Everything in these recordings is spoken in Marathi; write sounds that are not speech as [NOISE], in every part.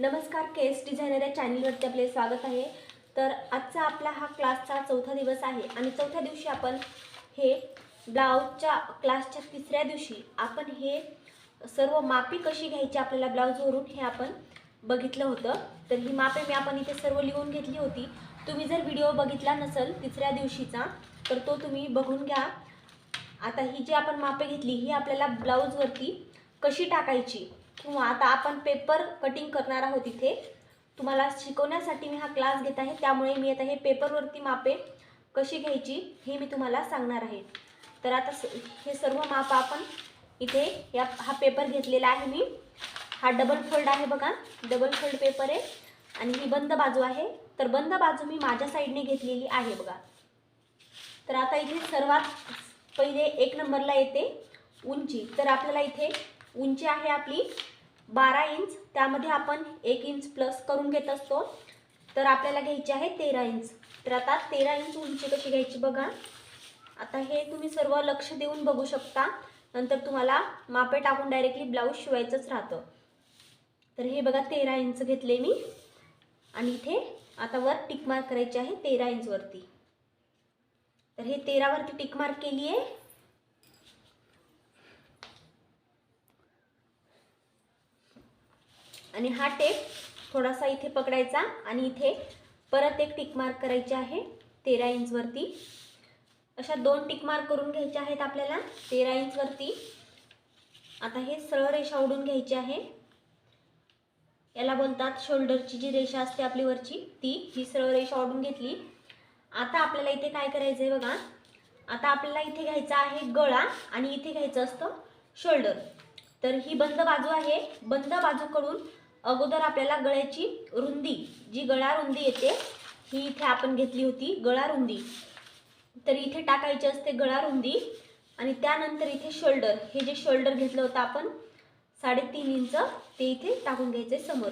नमस्कार केस डिझायनर या चॅनलवरती आपले स्वागत आहे. तर आजचा आपला हा क्लासचा चौथा दिवस आहे आणि चौथ्या दिवशी आपण हे ब्लाऊजच्या क्लासच्या तिसऱ्या दिवशी आपण हे सर्व मापी कशी घ्यायची आपल्याला ब्लाऊजवरून हे आपण बघितलं होतं. तर ही मापे मी आपण इथे सर्व लिहून घेतली होती. तुम्ही जर व्हिडिओ बघितला नसेल तिसऱ्या दिवशीचा तर तो तुम्ही बघून घ्या. आता ही जी आपण मापे घेतली ही आपल्याला ब्लाऊजवरती कशी टाकायची? किंवा आता आपण पेपर कटिंग करणार आहोत इथे. तुम्हाला शिकवण्यासाठी मी हा क्लास घेत आहे. त्यामुळे मी आता हे पेपरवरती मापे कशी घ्यायची हे मी तुम्हाला सांगणार आहे. तर आता स हे सर्व माप आपण इथे या हा पेपर घेतलेला आहे मी. हा डबल फोल्ड आहे बघा. डबल फोल्ड पेपर आहे. आणि ही बंद बाजू आहे. तर बंद बाजू मी माझ्या साईडने घेतलेली आहे बघा. तर आता इथे सर्वात पहिले एक नंबरला येते उंची. तर आपल्याला इथे उंची आहे आपली बारा इंच. त्यामध्ये आपण एक इंच प्लस करून घेत असतो. तर आपल्याला घ्यायची आहे तेरा इंच. तर आता तेरा इंच उंची कशी घ्यायची बघा. आता हे तुम्ही सर्व लक्ष देऊन बघू शकता. नंतर तुम्हाला मापे टाकून डायरेक्टली ब्लाऊज शिवायचंच राहतं. तर हे बघा तेरा इंच घेतले मी. आणि इथे आता वर टिक मार्क करायची आहे तेरा इंचवरती तर हे तेरावरती टिक मार्क केली आहे आणि हा टेप थोडासा इथे पकडायचा आणि इथे परत एक टिक मार्क करायची आहे तेरा इंचवरती अशा दोन टिक मार्क करून घ्यायच्या आहेत आपल्याला तेरा इंचवरती आता हे सरळ रेषा ओढून घ्यायची आहे. याला बोलतात शोल्डरची जी रेषा असते आपली वरची ती ही सरळ रेषा ओढून घेतली. आता आपल्याला इथे काय करायचं आहे बघा. आता आपल्याला इथे घ्यायचा आहे गळा आणि इथे घ्यायचं असतं शोल्डर तर ही बंद बाजू आहे. बंद बाजूकडून अगोदर आपल्याला गळ्याची रुंदी जी गळा रुंदी येते ही इथे आपण घेतली होती गळा रुंदी. तर इथे टाकायची असते गळा रुंदी आणि त्यानंतर इथे शोल्डर. हे जे शोल्डर घेतलं होतं आपण साडेतीन इंच ते इथे टाकून घ्यायचे समोर.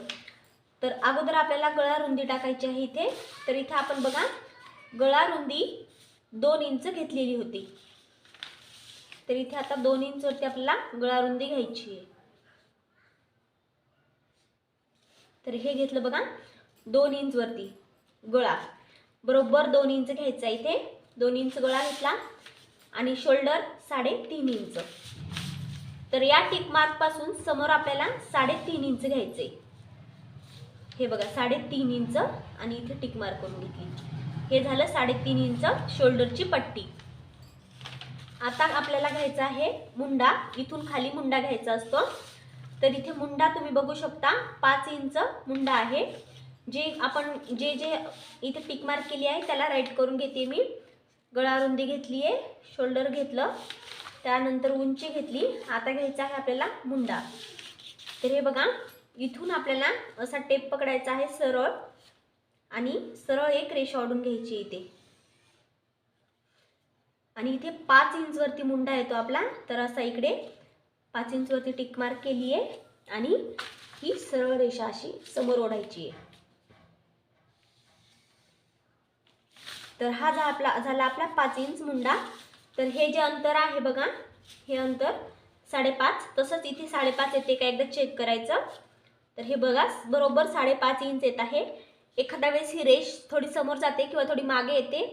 तर अगोदर आपल्याला गळा रुंदी टाकायची आहे इथे. तर इथे आपण बघा गळा रुंदी दोन इंच घेतलेली होती. तर इथे आता दोन इंचवरती आपल्याला गळा रुंदी घ्यायची आहे. तर हे घेतलं बघा. दोन इंचवरती गळा. बरोबर दोन इंच घ्यायचा इथे. दोन इंच गळा घेतला. आणि शोल्डर साडेतीन इंच तर या टिक मार्कपासून समोर आपल्याला साडेतीन इंच घ्यायचे. हे बघा साडेतीन इंच आणि इथे टिक मार्क करून घेतली. हे झालं साडेतीन इंच शोल्डरची पट्टी. आता आपल्याला घ्यायचा आहे मुंडा. इथून खाली मुंडा घ्यायचा असतो. तर इथे मुंडा तुम्ही बघू शकता. पाच इंच मुंडा आहे. जे आपण जे जे इथे टिक मार्क केली आहे त्याला राईट करून घेते मी. गळा रुंदी घेतली आहे शोल्डर घेतलं. त्यानंतर उंची घेतली. आता घ्यायचा आहे आपल्याला मुंडा. तर हे बघा इथून आपल्याला असा टेप पकडायचा आहे सरळ. आणि सरळ एक रेषा ओढून घ्यायची इथे. आणि इथे पाच इंचवरती मुंडा येतो आपला. तर असा इकडे पाच इंचवरती टिक मार्क केली आहे आणि ही सरळ रेषा अशी समोर ओढायची आहे. तर हा झा आपला झाला आपला पाच इंच मुंडा. तर हे जे अंतर आहे बघा हे अंतर साडेपाच तसंच इथे साडेपाच येते का एकदा चेक करायचं. तर हे बघा बरोबर साडेपाच इंच येत आहे. एखाद्या वेळेस ही रेष थोडी समोर जाते किंवा थोडी मागे येते.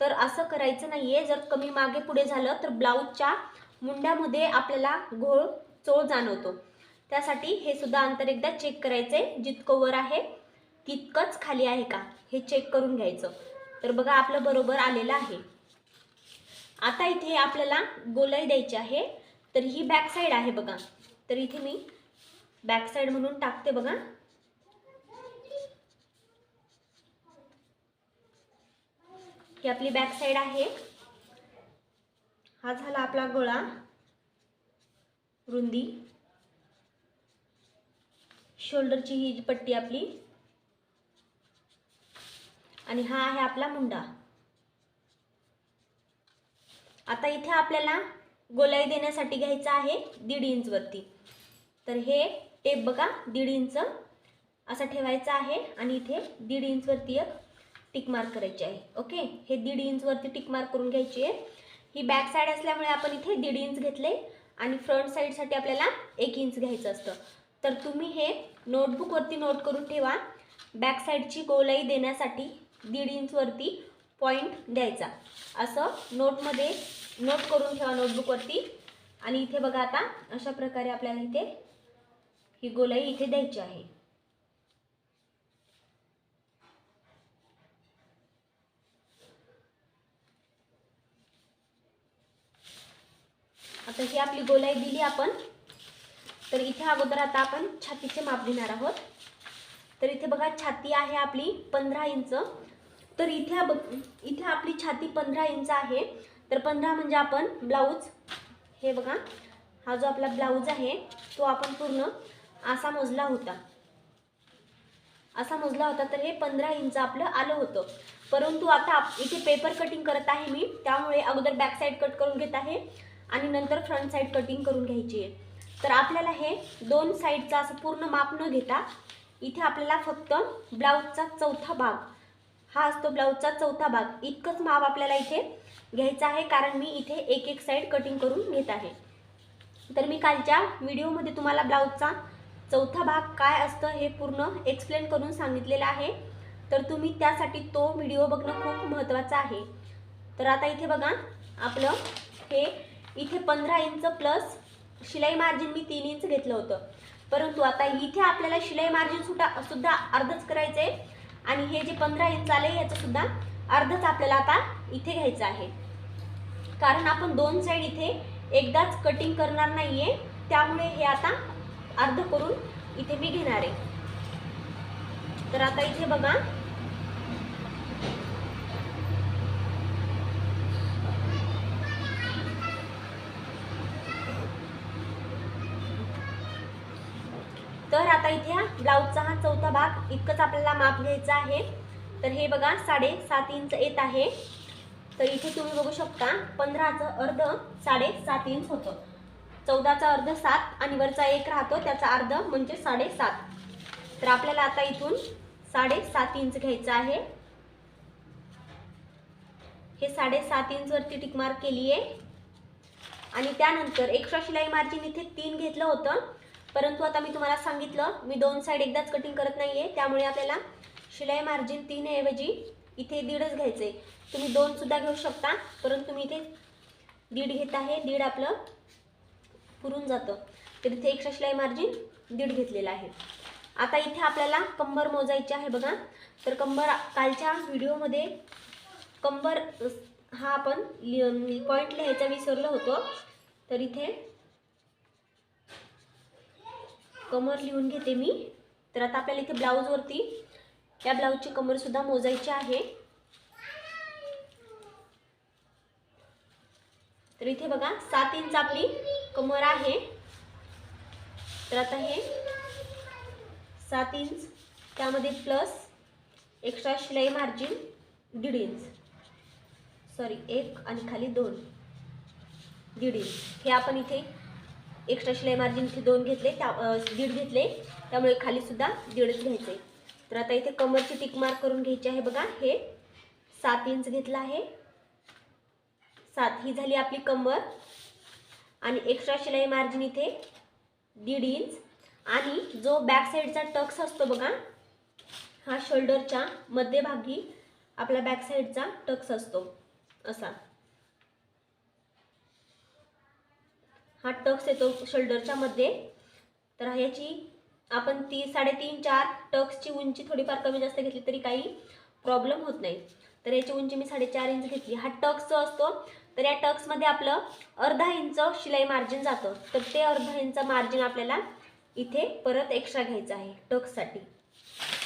तर असं करायचं नाही आहे जर कमी मागे पुढे झालं तर ब्लाऊजच्या मुंड्यामध्ये आपल्याला घोळ चोळ जाणवतो. त्यासाठी हे सुद्धा अंतर एकदा चेक करायचं आहे जितकं वर आहे तितकंच खाली आहे का? हे चेक करून घ्यायचं. तर बघा आपलं बरोबर आलेलं आहे. आता इथे आपल्याला गोलाई द्यायची आहे. तर ही बॅक साईड आहे बघा. तर इथे मी बॅक साईड म्हणून टाकते बघा. ही आपली बॅक साईड आहे. हा झाला आपला गोळा. रुंदी शोल्डरची ही पट्टी आपली. आणि हा आहे आपला मुंडा. आता इथे आपल्याला गोलाई देण्यासाठी घ्यायचा आहे दीड इंचवरती तर हे टेप बघा दीड इंच. असा ठेवायचा आहे आणि इथे दीड इंचवरती एक टिक मार्क करायची आहे. ओके? हे दीड इंचवरती टिक मार्क करून घ्यायची आहे. ही बॅक साईड असल्यामुळे आपण इथे दीड इंच घेतले आणि फ्रंट साईडसाठी आपल्याला एक इंच घ्यायचं असतं. तर तुम्ही हे नोटबुकवरती नोट करून ठेवा. बॅक साईडची गोलाई देण्यासाठी दीड इंचवरती पॉईंट द्यायचा. असं नोटमध्ये नोट करून ठेवा नोटबुकवरती आणि इथे बघा आता अशा प्रकारे आपल्याला इथे ही गोलाई इथे द्यायची आहे. आता ही आपली गोलाई दिली आपण. तर इथे अगोदर आता आपण छातीचे माप घेणार आहोत. तर इथे बघा छाती आहे आपली पंधरा इंच. तर इथे बघ इथे आपली छाती पंधरा इंच आहे. तर पंधरा म्हणजे आपण ब्लाऊज. हे बघा हा जो आपला ब्लाऊज आहे तो आपण पूर्ण असा मोजला होता. असा मोजला होता तर हे पंधरा इंच आपलं आलं होतं. परंतु आता आप- इथे पेपर कटिंग करत आहे मी. त्यामुळे अगोदर बॅक साईड कट करून घेत आहे. आणि नंतर फ्रंट साईड कटिंग करून घ्यायची आहे. तर आपल्याला हे दोन साईडचा असं पूर्ण माप न घेता इथे आपल्याला फक्त ब्लाऊजचा चौथा भाग हा असतो ब्लाऊजचा चौथा भाग इतकंच माप आपल्याला इथे घ्यायचं आहे कारण मी इथे एक एक साईड कटिंग करून घेत आहे. तर मी कालच्या व्हिडिओमध्ये तुम्हाला ब्लाऊजचा चौथा भाग काय असतं हे पूर्ण एक्सप्लेन करून सांगितलेलं आहे. तर तुम्ही त्यासाठी तो व्हिडिओ बघणं खूप महत्त्वाचं आहे. तर आता इथे बघा आपलं हे इथे पंधरा इंच प्लस शिलाई मार्जिन मी तीन इंच घेतलं होतं. परंतु आता इथे आपल्याला शिलाई मार्जिन सुद्धा सुद्धा अर्धच करायचं आहे आणि हे जे पंधरा इंच आले याचं सुद्धा अर्धच आपल्याला आता इथे घ्यायचं आहे. कारण आपण दोन साईड इथे एकदाच कटिंग करणार नाही आहे त्यामुळे हे आता अर्ध करून इथे मी घेणार आहे. तर आता इथे बघा. तर आता इथे हा ब्लाऊजचा हा चौथा भाग इतकंच आपल्याला माप घ्यायचं आहे. तर हे बघा साडेसात इंच येत आहे. तर इथे तुम्ही बघू शकता पंधराचं अर्ध साडेसात इंच होतं. चौदाचा अर्ध सात आणि वरचा एक राहतो त्याचा अर्ध म्हणजे साडेसात. तर आपल्याला आता इथून साडेसात इंच घ्यायचं आहे. हे साडेसात इंचवरती टिक केली आहे आणि त्यानंतर एक्स्ट्रा शिलाई मार्जिन इथे तीन घेतलं होतं. परंतु आता मी तुम्हाला सांगितलं मी दोन साईड एकदाच कटिंग करत नाही आहे त्यामुळे आपल्याला शिलाई मार्जिन तीन ऐवजी इथे दीडच घ्यायचं आहे तुम्ही दोनसुद्धा घेऊ शकता परंतु मी इथे दीड घेत आहे. दीड आपलं पुरून जातं. तर इथे एक्स्ट्रा शिलाई मार्जिन दीड घेतलेलं आहे. आता इथे आपल्याला कंबर मोजायची आहे बघा. तर कंबर कालच्या व्हिडिओमध्ये कंबर हा आपण पॉईंट लिहायचा विसरलो होतो. तर इथे कमर लिहून घेते मी. तर आता आपल्याला इथे ब्लाऊजवरती या ब्लाऊजची कमरसुद्धा मोजायची आहे. तर इथे बघा सात इंच आपली कमर आहे. तर आता हे सात इंच त्यामध्ये प्लस एक्स्ट्रा शिलाई मार्जिन दीड इंच. सॉरी एक आणि खाली दोन. दीड इंच. हे आपण इथे एक्स्ट्रा शिलाई मार्जिन इथे दोन घेतले त्या दीड घेतले. त्यामुळे खालीसुद्धा दीडच घ्यायचं. आहे तर आता इथे कमरची टिक मार्क करून घ्यायची आहे बघा. हे सात इंच घेतलं आहे. सात ही झाली आपली कंबर आणि एक्स्ट्रा शिलाई मार्जिन इथे दीड इंच. आणि जो बॅक साईडचा टक्स असतो बघा हा शोल्डरच्या मध्यभागी आपला बॅक साईडचा टक्स असतो. असा. हा टक्स येतो शोल्डरच्या मध्ये. तर ह्याची आपण ती साडेतीन चार टक्सची उंची थोडीफार कमी जास्त घेतली तरी काही प्रॉब्लेम होत नाही. तर याची उंची मी साडेचार इंच घेतली. हा टक्स जो असतो तर या टक्समध्ये आपलं अर्धा इंच शिलाई मार्जिन जातं. तर ते अर्धा इंच मार्जिन आपल्याला इथे परत एक्स्ट्रा घ्यायचं आहे टक्ससाठी.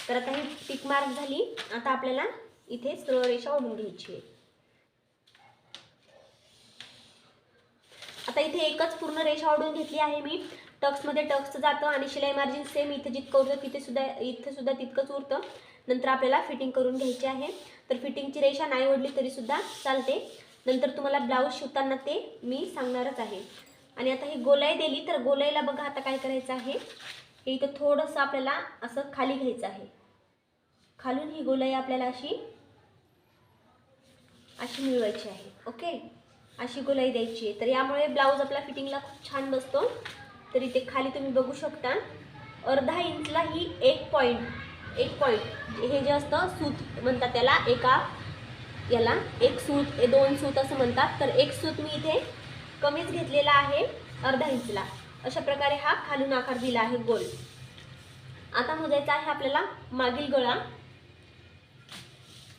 तर आता ही टिक मार्क झाली. आता आपल्याला इथे सरळ रेषा ओढून घ्यायची आहे. आता इथे एकच पूर्ण रेषा ओढून घेतली आहे मी. टक्समध्ये टक्स जातं आणि शिलाई मार्जिन सेम इथे जितकं उरतं तिथे सुद्धा इथे सुद्धा तितकंच उरतं. नंतर आपल्याला फिटिंग करून घ्यायची आहे. तर फिटिंगची रेषा नाही ओढली तरीसुद्धा चालते. नंतर तुम्हाला ब्लाऊज शिवताना ते मी सांगणारच आहे. आणि आता ही गोलाई दिली तर गोलाईला बघा आता काय करायचं आहे. हे इथं थोडंसं आपल्याला असं खाली घ्यायचं आहे. खालून ही गोलाई आपल्याला अशी अशी मिळवायची आहे. ओके अशी गोलाई द्यायची आहे. तर यामुळे ब्लाऊज आपला फिटिंगला खूप छान बसतो. तर इथे खाली तुम्ही बघू शकता अर्धा इंचला ही एक पॉईंट एक पॉईंट हे जे असतं सूत म्हणतात त्याला एका याला एक सूत ए दोन सूत असं म्हणतात. तर एक सूत मी इथे कमीच घेतलेला आहे अर्धा इंचला. अशा प्रकारे हा खालून आकार दिला आहे गोल. आता मोजायचा आहे आपल्याला मागील गळा.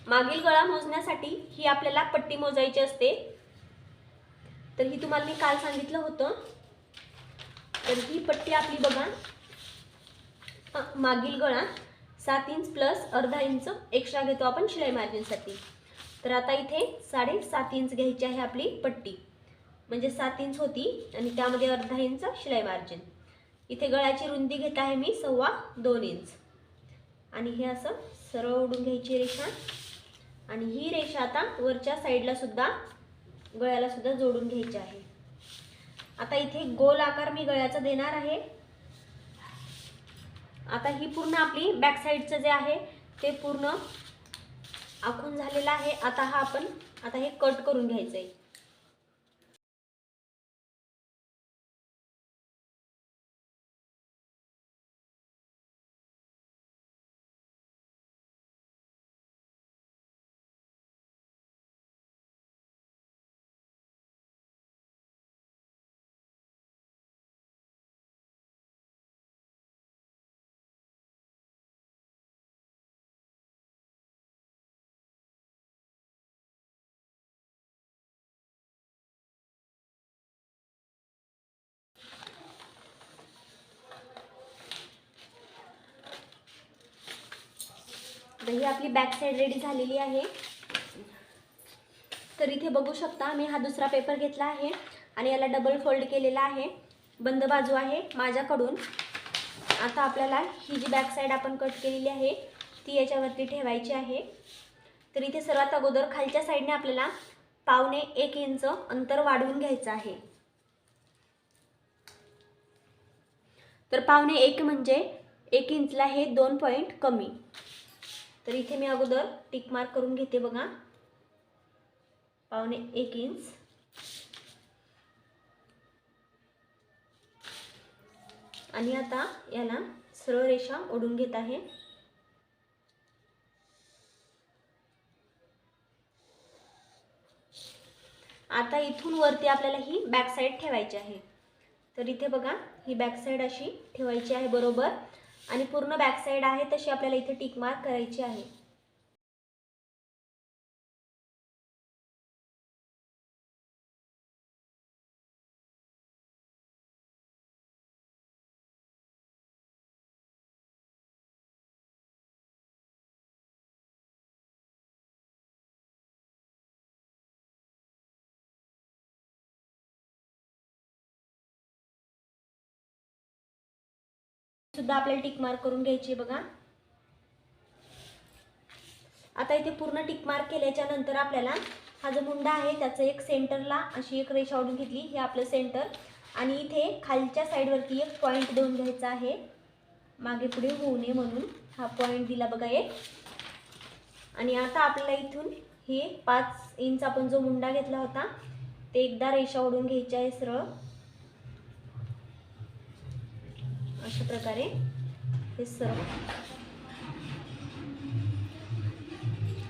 मागील गळा मोजण्यासाठी ही आपल्याला पट्टी मोजायची असते. तर ही तुम्हाला मी काल सांगितलं होतं. तर ही पट्टी आपली बघा. मागील गळा सात इंच प्लस अर्धा इंच एक्स्ट्रा घेतो आपण शिलाई मार्जिनसाठी तर आता इथे साडेसात इंच घ्यायची आहे आपली पट्टी. म्हणजे सात इंच होती आणि त्यामध्ये अर्धा इंच शिलाई मार्जिन इथे गळ्याची रुंदी घेत आहे मी सव्वा दोन इंच आणि हे असं सरळ ओढून घ्यायची रेषा. आणि ही रेषा आता वरच्या साईडला सुद्धा गळ्याला सुद्धा जोडून घ्यायची आहे. आता इथे गोल आकार मी गळ्याचा देणार आहे. आता ही पूर्ण आपली बॅक साईडचं जे आहे ते पूर्ण आखून झालेलं आहे. आता हा आपण आता हे कट करून घ्यायचं आहे तर ही आपली बॅक साईड रेडी झालेली आहे. तर इथे बघू शकता मी हा दुसरा पेपर घेतला आहे आणि याला डबल फोल्ड केलेला आहे. बंद बाजू आहे माझ्याकडून. आता आपल्याला ही जी बॅक साईड आपण कट केलेली आहे ती याच्यावरती ठेवायची आहे. तर इथे सर्वात अगोदर खालच्या साईडने आपल्याला पावणे एक इंच अंतर वाढवून घ्यायचं आहे. तर पावणे एक म्हणजे एक इंचला हे दोन पॉईंट कमी. तर इथे मी अगोदर टिक मार्क करून घेते बघा. पावणे एक इंच. आणि आता याला सरळ रेषा ओढून घेत आहे. आता इथून वरती आपल्याला ही बॅक साईड ठेवायची आहे. तर इथे बघा ही बॅक साईड अशी ठेवायची आहे बरोबर. आणि पूर्ण बॅक साईड आहे तशी आपल्याला इथे टिक मार्क करायची आहे. सुद्धा आपल्याला टिक मार्क करून घ्यायची आहे बघा. आता इथे पूर्ण टिक मार्क केल्याच्यानंतर आपल्याला हा जो मुंडा आहे त्याचं एक सेंटरला अशी एक रेषा ओढून घेतली. हे आपलं सेंटर. आणि इथे खालच्या साईडवरती एक पॉईंट देऊन घ्यायचा आहे. मागे पुढे होऊ नये म्हणून हा पॉईंट दिला बघा एक. आणि आता आपल्याला इथून हे पाच इंच आपण जो मुंडा घेतला होता ते एकदा रेषा ओढून घ्यायची आहे सरळ. अशा प्रकारे हे सर्व.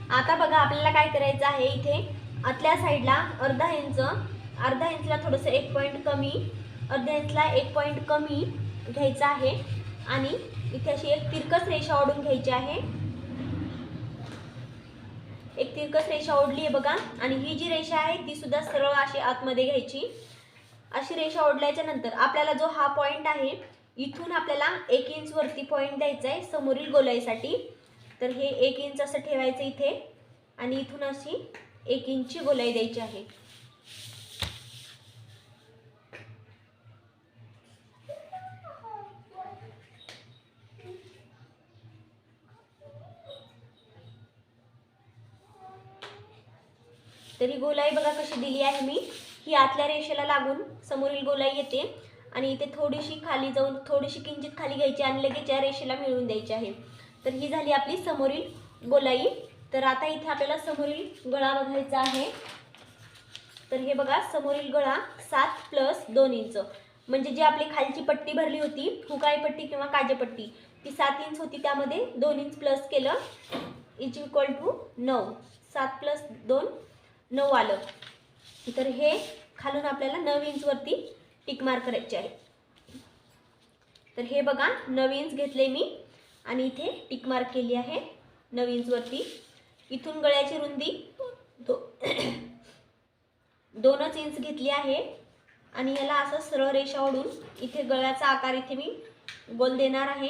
आता बघा आपल्याला काय करायचं आहे इथे? आतल्या साईडला अर्धा इंच अर्धा इंचला थोडंसं एक पॉईंट कमी अर्ध्या इंचला एक पॉईंट कमी घ्यायचा आहे. आणि इथे अशी एक तिरकस रेषा ओढून घ्यायची आहे. एक तिरकस रेषा ओढली आहे बघा. आणि ही जी रेषा आहे ती सुद्धा सरळ अशी आतमध्ये घ्यायची. अशी रेषा ओढल्याच्या नंतर आपल्याला जो हा पॉईंट आहे इथून आपल्याला एक इंच वरती पॉईंट द्यायचा आहे समोरील गोलाईसाठी. तर हे एक इंच असं ठेवायचं इथे. आणि इथून अशी एक इंचची गोलाई द्यायची आहे. तर ही गोलाई बघा कशी दिली आहे मी. ही आतल्या रेषेला लागून समोरील गोलाई येते. आणि इथे थोडीशी खाली जाऊन थोडीशी किंचित खाली घ्यायची आणि लगेच या रेषेला मिळवून द्यायची आहे. तर ही झाली आपली समोरील गोलाई. तर आता इथे आपल्याला समोरील गळा बघायचा आहे. तर हे बघा समोरील गळा सात प्लस दोन इंच म्हणजे जी आपली खालची पट्टी भरली होती हुकाई पट्टी किंवा काजेपट्टी ती सात इंच होती त्यामध्ये दोन इंच प्लस केलं इज इक्वल टू नऊ. सात प्लस दोन नऊ आलं. तर हे खालून आपल्याला नऊ इंचवरती टिक मार्क करायची आहे तर हे बघा नऊ इंच घेतले मी. आणि इथे टिक मार्क केली आहे नऊ इंचवरती इथून गळ्याची रुंदी दो [COUGHS] दोनच इंच घेतली आहे. आणि याला असं सरळ रेषा ओढून इथे गळ्याचा आकार इथे मी गोल देणार आहे.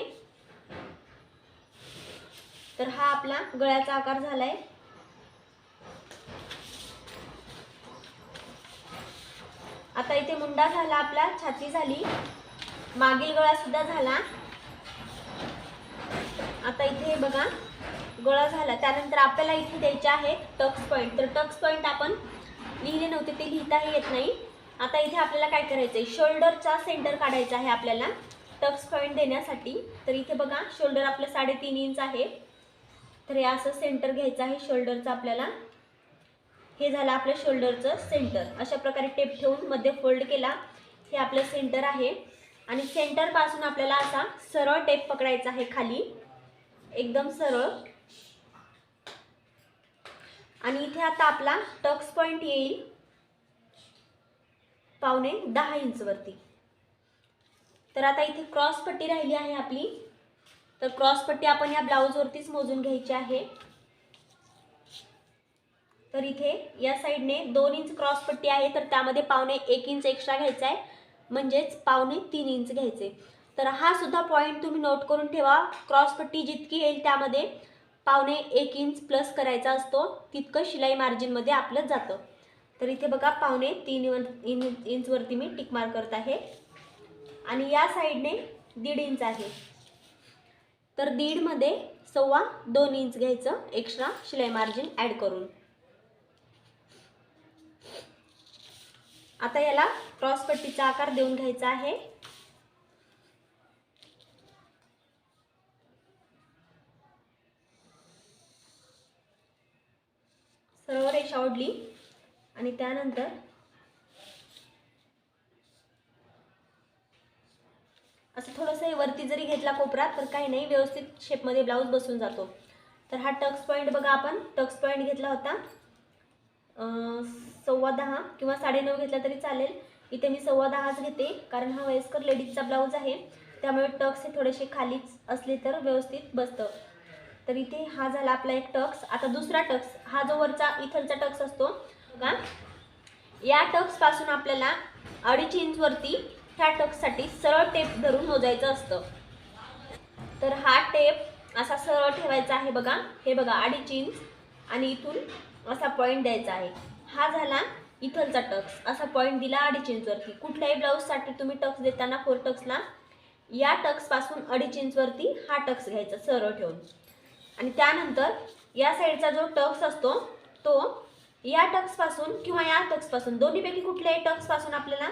तर हा आपला गळ्याचा आकार झालाय. आता इथे मुंडा झाला आपला छाती झाली. मागील गळा सुद्धा झाला. आता इथे बघा गळा झाला. त्यानंतर आपल्याला इथे द्यायचे आहेत टक्स पॉईंट तर टक्स पॉईंट आपण लिहिले नव्हते ते लिहिताही येत नाही. आता इथे आपल्याला काय करायचं आहे शोल्डरचा सेंटर काढायचा आहे आपल्याला टक्स पॉईंट देण्यासाठी. तर इथे बघा शोल्डर आपलं साडेतीन इंच आहे. तर हे असं सेंटर घ्यायचं आहे शोल्डरचं आपल्याला. हे झालं आपल्या शोल्डरचं सेंटर. अशा प्रकारे टेप ठेवून मध्ये फोल्ड केला. हे आपलं सेंटर आहे. आणि सेंटरपासून आपल्याला असा सरळ टेप पकडायचा आहे खाली. एकदम सरळ. आणि इथे आता आपला टक्स पॉईंट येईल. पावणे दहा इंचवरती तर आता इथे क्रॉस पट्टी राहिली आहे आपली. तर क्रॉस पट्टी आपण या ब्लाऊजवरतीच मोजून घ्यायची आहे. तर इथे या साईडने दोन इंच क्रॉस पट्टी आहे तर त्यामध्ये पावणे एक इंच एक्स्ट्रा घ्यायचा आहे. म्हणजेच पावणे तीन इंच घ्यायचे. तर हा सुद्धा पॉईंट तुम्ही नोट करून ठेवा. क्रॉस पट्टी जितकी येईल त्यामध्ये पावणे एक इंच प्लस करायचा असतो. तितकं शिलाई मार्जिनमध्ये आपलं जातं. तर इथे बघा पावणे तीन इन इंचवरती मी टिक करत आहे. आणि या साईडने दीड इंच आहे. तर दीडमध्ये सव्वा दोन इंच घ्यायचं एक्स्ट्रा शिलाई मार्जिन ॲड करून. आता याला क्रॉस पट्टीचा आकार देऊन घ्यायचा आहे. सर्व रेषा ओढली आणि त्यानंतर असं थोडंसं वरती जरी घेतला कोपरा तर काही नाही व्यवस्थित शेपमध्ये ब्लाऊज बसून जातो. तर हा टक्स पॉईंट बघा आपण. टक्स पॉईंट घेतला होता. सव्वा दहा किंवा साडेनऊ घेतला तरी चालेल. इथे मी सव्वा दहाच घेते कारण हा वयस्कर लेडीजचा ब्लाऊज आहे. त्यामुळे टक्स हे थोडेसे खालीच असले तर व्यवस्थित बसतं. तर इथे हा झाला आपला एक टक्स. आता दुसरा टक्स हा जो वरचा इथलचा टक्स असतो का या टक्सपासून आपल्याला अडीच इंचवरती ह्या टक्ससाठी सरळ टेप धरून मोजायचं असतं. तर हा टेप असा सरळ ठेवायचा आहे बघा. हे बघा अडीच इंच. आणि इथून असा पॉईंट द्यायचा आहे. हा झाला इथलचा टक्स. असा पॉईंट दिला अडीच इंचवरती. कुठल्याही ब्लाऊजसाठी तुम्ही टक्स देताना फोर टक्सला या टक्सपासून अडीच इंचवरती हा टक्स घ्यायचा सरळ ठेवून. आणि त्यानंतर या साईडचा जो टक्स असतो तो या टक्सपासून किंवा या टक्सपासून दोन्हीपैकी कुठल्याही टक्सपासून आपल्याला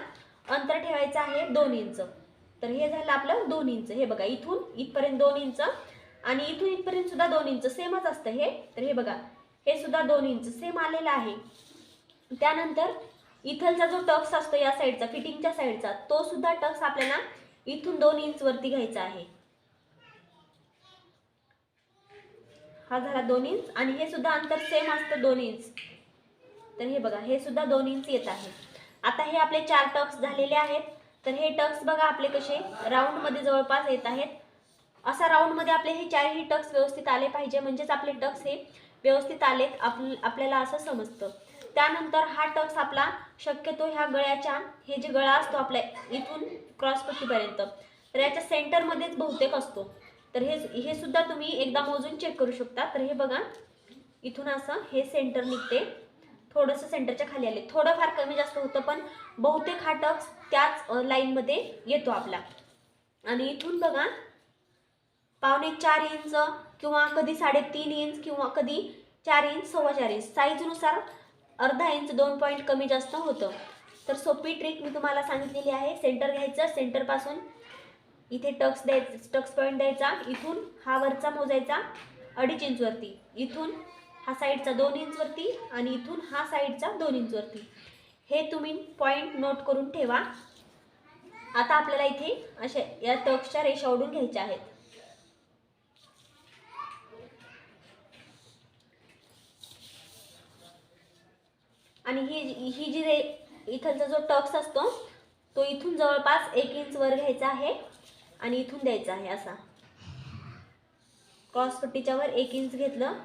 अंतर ठेवायचं आहे दोन इंच. तर हे झालं आपलं दोन इंच. हे बघा इथून इथपर्यंत दोन इंच आणि इथून इथपर्यंत सुद्धा दोन इंच. सेमच असतं हे. तर हे बघा हे सुद्धा दोन इंच. सेम आलेलं आहे. त्यानंतर इथलचा जो टक्स असतो या साईडचा फिटिंगच्या साईडचा तो सुद्धा टक्स आपल्याला इथून दोन इंच वरती घ्यायचा आहे. हा झाला दोन इंच आणि हे सुद्धा अंतर सेम असतं दोन इंच तर हे बघा हे सुद्धा दोन इंच येत आहे. आता हे आपले चार टक्स झालेले आहेत. तर हे टक्स बघा आपले कसे राऊंडमध्ये जवळपास येत आहेत. असा राऊंडमध्ये आपले हे चारही टक्स व्यवस्थित आले पाहिजे. म्हणजेच आपले टक्स हे व्यवस्थित आलेत आप आपल्याला असं समजतं. त्यानंतर हा टक्स आपला शक्यतो ह्या गळ्याच्या हे जे गळा असतो आपल्या इथून क्रॉसपट्टीपर्यंत तर याच्या सेंटरमध्येच बहुतेक असतो. तर हे हे सुद्धा तुम्ही एकदा मोजून चेक करू शकता. तर हे बघा इथून असं हे सेंटर निघते. थोडंसं सेंटरच्या खाली आले. थोडंफार कमी जास्त होतं पण बहुतेक हा टक्स त्याच लाईनमध्ये येतो आपला. आणि इथून बघा पावणे चार इंच किंवा कधी साडेतीन इंच किंवा कधी चार इंच सव्वा चार इंच. साईजनुसार अर्धा इंच दोन पॉईंट कमी जास्त होतं. तर सोपी ट्रिक मी तुम्हाला सांगितलेली आहे. सेंटर घ्यायचं. सेंटरपासून इथे टक्स द्यायचं टक्स पॉईंट द्यायचा. इथून हा वरचा मोजायचा अडीच इंचवरती इथून हा साईडचा दोन इंचवरती आणि इथून हा साईडचा दोन इंचवरती हे तुम्ही पॉईंट नोट करून ठेवा. आता आपल्याला इथे अशा या टक्सच्या रेषा ओढून घ्यायच्या आहेत. आणि ही ही जी रे इथलचा जो टक्स असतो तो इथून जवळपास एक इंच वर घ्यायचा आहे आणि इथून द्यायचा आहे असा. क्रॉस पट्टीच्या वर एक इंच घेतलं.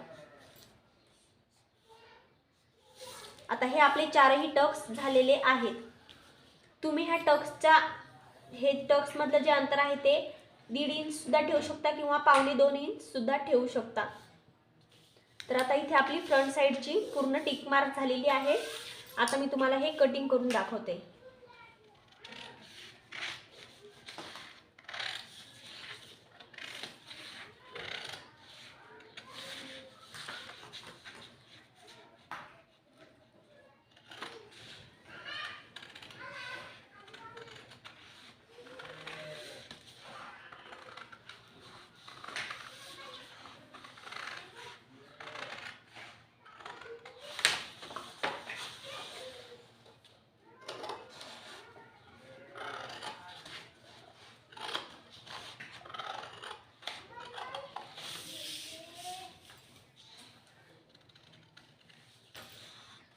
आता हे आपले चारही टक्स झालेले आहेत. तुम्ही ह्या टक्सच्या हे टक्समधलं जे अंतर आहे ते दीड इंच सुद्धा ठेवू शकता किंवा पावणे दोन इंच सुद्धा ठेवू शकता. तर आता इथे आपली फ्रंट साईडची पूर्ण टिक मार्क झालेली आहे. आता मी तुम्हाला हे कटिंग करून दाखवते.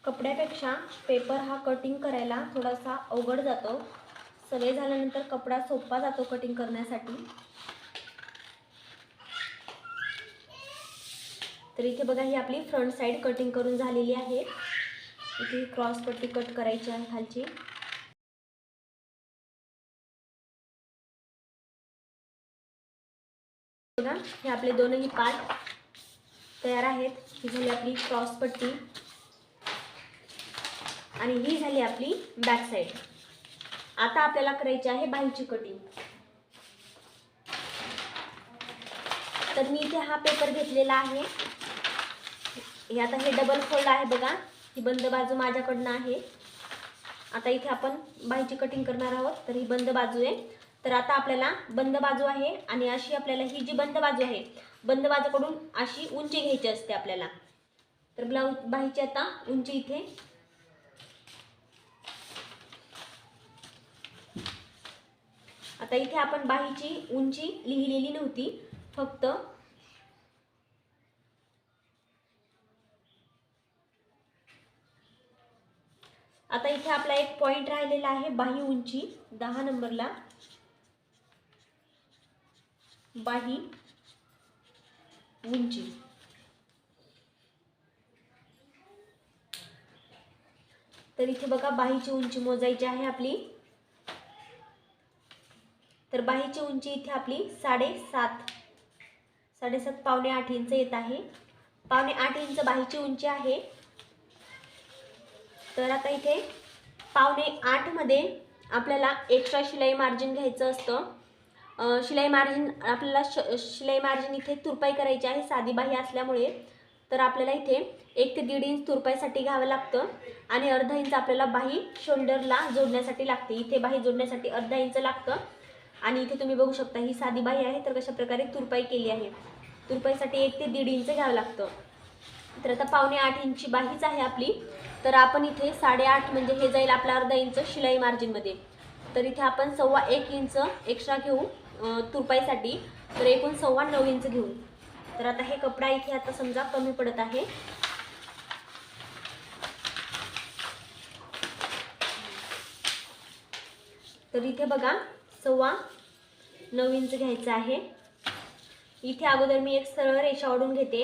कपड्यापेक्षा पेपर हा कटिंग करायला थोडासा अवघड जातो. सवय झाल्यानंतर कपडा सोपा जातो कटिंग करण्यासाठी. तर इथे बघा ही आपली फ्रंट साईड कटिंग करून झालेली आहे. इथे क्रॉस पट्टी कट करायची आहे खालची. बघा हे आपले दोनही पार्ट तयार आहेत. ही झाली आपली क्रॉस पट्टी. आणि ही झाली आपली बॅक साईड आता आपल्याला करायची आहे बाहीची कटिंग तर मी इथे हा पेपर घेतलेला आहे. हे आता हे डबल फोल्ड आहे बघा. ही बंद बाजू माझ्याकडनं आहे. आता इथे आपण बाहीची कटिंग करणार आहोत. तर ही बंद बाजू आहे. तर आता आपल्याला बंद बाजू आहे आणि अशी आपल्याला ही जी बंद बाजू आहे बंद बाजूकडून अशी उंची घ्यायची असते आपल्याला. तर ब्लाऊज बाहीची आता उंची इथे आता इथे आपण बाहीची उंची लिहिलेली नव्हती. फक्त आता इथे आपला एक पॉइंट राहिलेला आहे बाही उंची दहा नंबरला. बाही उंची. तर इथे बघा बाहीची उंची मोजायची आहे आपली. तर बाहीची उंची इथे आपली साडेसात साडेसात पावणे आठ इंच येत आहे. पावणे आठ इंच बाहीची उंची आहे. तर आता इथे पावणे आठमध्ये आपल्याला एक्स्ट्रा शिलाई मार्जिन घ्यायचं असतं. शिलाई मार्जिन आपल्याला श शिलाई मार्जिन इथे तुरपाई करायची आहे साधी बाही असल्यामुळे. तर आपल्याला इथे एक ते दीड इंच तुरपाईसाठी घ्यावं लागतं आणि अर्धा इंच आपल्याला बाही शोल्डरला जोडण्यासाठी लागते. इथे बाही जोडण्यासाठी अर्धा इंच लागतं. आणि इथे तुम्ही बघू शकता ही साधी बाही आहे तर कशा प्रकारे तुरपाई केली आहे. तुरपाईसाठी एक ते दीड इंच घ्यावं लागतं. तर आता पावणे आठ इंची बाहीच आहे आपली. तर आपण इथे साडेआठ म्हणजे हे जाईल आपला अर्धा इंच शिलाई मार्जिनमध्ये तर इथे आपण सव्वा एक इंच एक्स्ट्रा घेऊ तुरपाईसाठी. तर एकूण सव्वा नऊ इंच घेऊ. तर आता हे कपडा इथे आता समजा कमी पडत आहे. तर इथे बघा सव्वा नऊ इंच घ्यायचं आहे. इथे अगोदर मी एक सरळ रेषा ओढून घेते.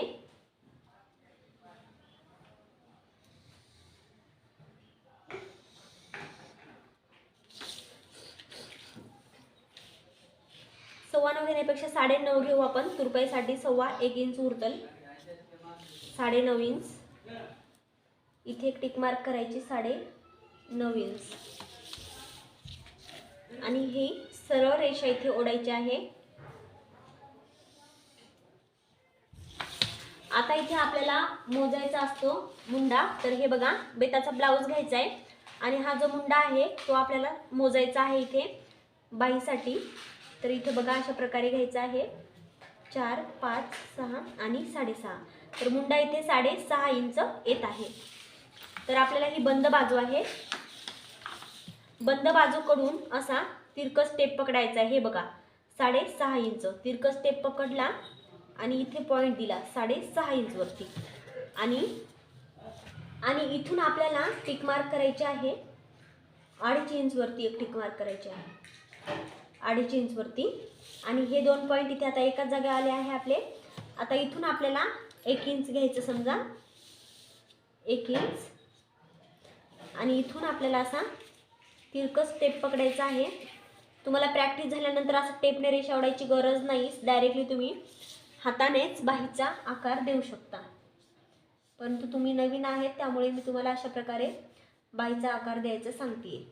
सव्वा नऊ घेण्यापेक्षा साडे नऊ घेऊ आपण. तुरपाईसाठी सव्वा एक इंच उरतल. साडे नऊ इंच. इथे एक टिक मार्क करायची साडे नऊ इंच. आणि ही सरळ रेषा इथे ओढायची आहे. आता इथे आपल्याला मोजायचा असतो मुंडा. तर हे बघा बेताचा ब्लाऊज घ्यायचा आहे. आणि हा जो मुंडा आहे तो आपल्याला मोजायचा आहे इथे बाईसाठी तर इथे बघा अशा प्रकारे घ्यायचा आहे. चार पाच सहा आणि साडेसहा. तर मुंडा इथे साडेसहा इंच येत आहे. तर आपल्याला ही बंद बाजू आहे. बंद बाजूकडून असा तिरकस टेप पकडायचा आहे. हे बघा साडेसहा इंच. तिरकस टेप पकडला आणि इथे पॉईंट दिला साडेसहा इंचवरती आणि आणि इथून आपल्याला टिक मार्क करायचे आहे. अडीच इंचवरती एक टिक मार्क करायचे आहे. अडीच इंचवरती आणि हे दोन पॉईंट इथे आता एकाच जागे आले आहे आपले. आता इथून आपल्याला एक इंच घ्यायचं समजा. एक इंच. आणि इथून आपल्याला असा तिरकस टेप पकडायचा आहे. तुम्हाला प्रॅक्टिस झाल्यानंतर असं टेपने रेषा ओढायची गरज नाही. डायरेक्टली तुम्ही हातानेच बाहीचा आकार देऊ शकता. परंतु तुम्ही नवीन आहेत त्यामुळे मी तुम्हाला अशा प्रकारे बाहीचा आकार द्यायचं सांगते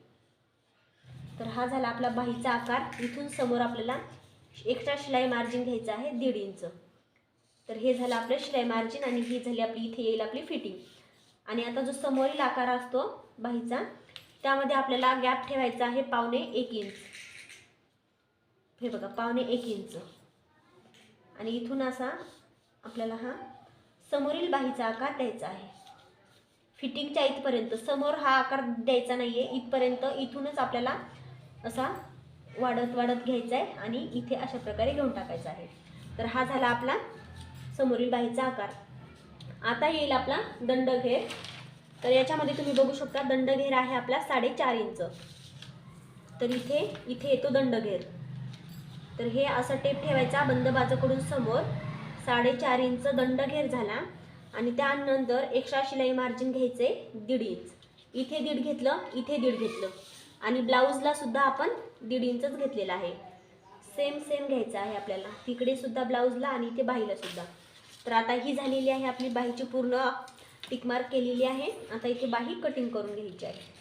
तर हा झाला आपला बाहीचा आकार. इथून समोर आपल्याला एक्स्ट्रा शिलाई मार्जिन घ्यायचं आहे दीड इंच. तर हे झालं आपलं शिलाई मार्जिन आणि ही झाली आपली इथे येईल आपली फिटिंग आणि आता जो समोरील आकार असतो बाहीचा त्यामध्ये आपल्याला गॅप ठेवायचा आहे पावणे एक इंच. हे बघा पावणे एक इंच. आणि इथून असा आपल्याला हा समोरील बाहीचा आकार द्यायचा आहे. फिटिंगच्या इथपर्यंत समोर हा आकार द्यायचा नाही आहे इथपर्यंत इथूनच आपल्याला असा वाढत वाढत घ्यायचा आहे आणि इथे अशा प्रकारे घेऊन टाकायचा आहे. तर हा झाला आपला समोरील बाहीचा आकार. आता येईल आपला दंडघेर. तर याच्यामध्ये तुम्ही बघू शकता दंडघेर आहे आपला साडेचार इंच. तर इथे इथे येतो दंडघेर. तर हे असं टेप ठेवायचा बंद बाजूकडून समोर. साडेचार इंच दंडघेर झाला. आणि त्यानंतर एक्स्ट्रा शिलाई मार्जिन घ्यायचे दीड इंच. इथे दीड घेतलं इथे दीड घेतलं. आणि ब्लाऊजला सुद्धा आपण दीड इंचच घेतलेला आहे. सेम सेम घ्यायचं आहे आपल्याला. तिकडे सुद्धा ब्लाऊजला आणि इथे बाहीला सुद्धा. तर आता ही झालेली आहे आपली बाहीची पूर्ण टिकमार्क केलेली आहे. आता इथे बाही कटिंग करून घ्यायची आहे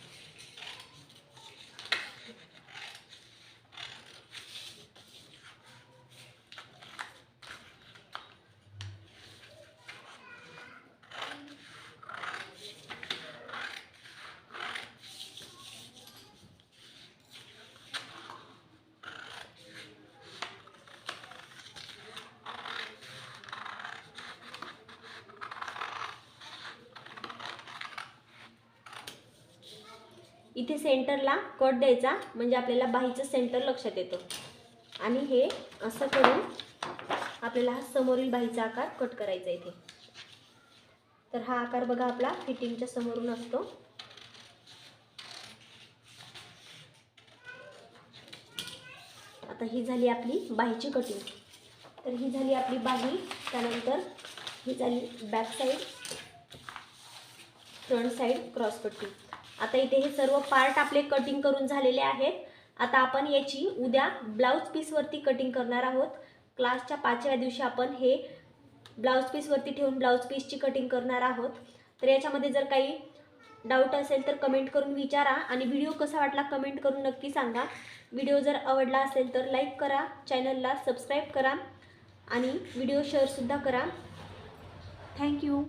इथे सेंटरला कट द्यायचा. म्हणजे आपल्याला बाहीचं सेंटर लक्षात येतं. आणि हे असं करून आपल्याला हा समोरील बाहीचा आकार कट करायचा इथे. तर हा आकार बघा आपला फिटिंगच्या समोरून असतो. आता ही झाली आपली बाहीची कटिंग तर ही झाली आपली बाही. त्यानंतर ही झाली back side front side cross cutting आता इथे हे सर्व पार्ट आपले कटिंग करून झालेले आहेत. आता आपण याची उद्या ब्लाऊज पीसवरती कटिंग करणार आहोत. क्लासच्या पाचव्या दिवशी आपण हे ब्लाऊज पीसवरती ठेवून ब्लाऊज पीसची कटिंग करणार आहोत. तर याच्यामध्ये जर काही डाऊट असेल तर कमेंट करून विचारा आणि व्हिडिओ कसा वाटला कमेंट करून नक्की सांगा. व्हिडिओ जर आवडला असेल तर लाईक करा चॅनलला सबस्क्राईब करा आणि व्हिडिओ शेअरसुद्धा करा. थँक्यू